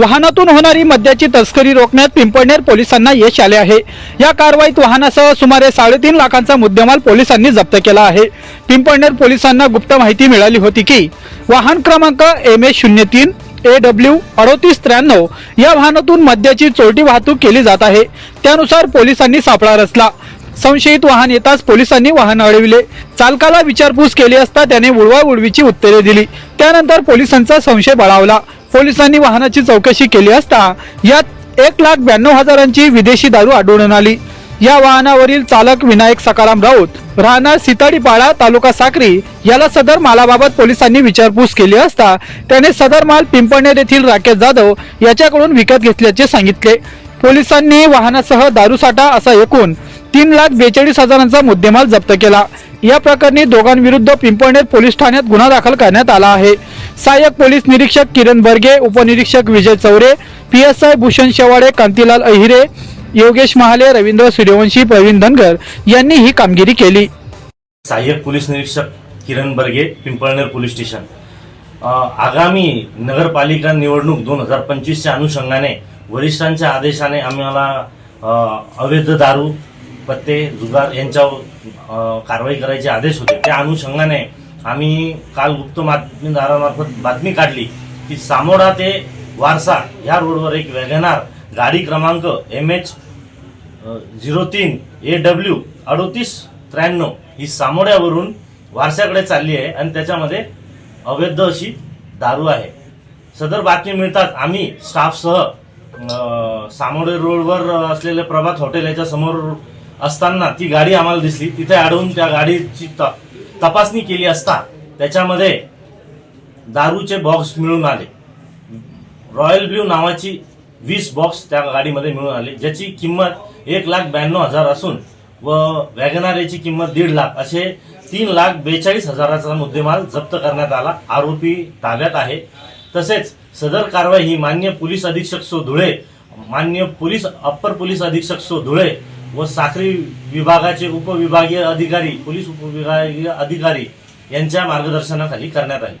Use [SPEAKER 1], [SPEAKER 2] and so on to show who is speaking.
[SPEAKER 1] वाहनातून होणारी मद्याची तस्करी रोखण्यात पिंपळनेर पोलिसांना यश आले आहे. या कारवाईत वाहनासह सुमारे साडेतीन लाखांचा मुद्देमाल पोलिसांनी जप्त केला आहे. पिंपळनेर पोलिसांना गुप्त माहिती मिळाली होती की वाहन क्रमांक एम एस शून्य तीन ए डब्ल्यू अडोतीस त्र्याण्णव या वाहनातून मद्याची चोरटी वाहतूक केली जात आहे. त्यानुसार पोलिसांनी सापळा रचला. संशयित वाहन येताच पोलिसांनी वाहन अडविले. चालकाला विचारपूस केली असता त्याने उडवाउडवीची उत्तरे दिली. त्यानंतर पोलिसांचा संशय बळावला. पोलिसांनी वाहनाची चौकशी केली असता यात एक लाख ब्याण्णव हजारांची विदेशी दारू आढळून आली. या वाहनावरील चालक विनायक सकाराम राऊत राहणार सिताडीपाडा तालुका साक्री याला सदर मालाबाबत पोलिसांनी विचारपूस केली असता त्याने सदर माल पिंपळनेर येथील राकेश जाधव याच्याकडून विकत घेतल्याचे सांगितले. पोलिसांनी वाहनासह दारूसाठा असा एकूण तीन लाख बेचाळीस हजारांचा मुद्देमाल जप्त केला. या प्रकरणी दोघांविरुद्ध पिंपळनेर पोलीस ठाण्यात गुन्हा दाखल करण्यात आला आहे. सहाय्यक पोलीस निरीक्षक किरण बर्गे उपनिरीक्षक Vijay Chaure P S I Bhushan Shewade Kantilal Ahire Yogesh Mahale Ravindra Suryavanshi Pravin Dhangar यांनी ही कामगिरी केली.
[SPEAKER 2] सहाय्यक पोलीस निरीक्षक किरण बर्गे पिंपळनेर पोलीस स्टेशन. आगामी नगरपालिका निवडणूक दोन हजार पंचवीसच्या अनुषंगाने वरिष्ठांच्या आदेशाने आम्हाला अवैध दारू पत्ते जुगार यांच्यावर कारवाई करायचे आदेश होते. त्या अनुषंगाने आम्ही काल गुप्त बातमीदारामार्फत बातमी काढली की सामोडा ते वारसा ह्या रोडवर एक वॅगनार गाडी क्रमांक एम एच झिरो तीन ए डब्ल्यू अडोतीस त्र्याण्णव ही सामोड्यावरून वारशाकडे चालली आहे आणि त्याच्यामध्ये अवैध अशी दारू आहे. सदर बातमी मिळताच आम्ही स्टाफसह सामोडे रोडवर असलेले प्रभात हॉटेल याच्या समोर असताना ती गाडी आम्हाला दिसली. तिथे अडवून त्या गाडीची त- तपासणी केली असता त्याच्यामध्ये दारूचे बॉक्स मिळून आले. रॉयल ब्ल्यू नावाची वीस बॉक्स त्या गाडीमध्ये मिळून आले ज्याची किंमत एक लाख ब्याण्णव हजार असून व वॅगनारेची किंमत दीड लाख असे तीन लाख बेचाळीस हजाराचा मुद्देमाल जप्त करण्यात आला. आरोपी ताब्यात आहे. तसेच सदर कारवाई ही मान्य पोलीस अधीक्षक सो धुळे मान्य पोलीस अप्पर पोलीस अधीक्षक सो धुळे व साखरी विभागाचे उपविभागीय अधिकारी पोलीस उपविभागीय अधिकारी यांच्या मार्गदर्शनाखाली करण्यात आली.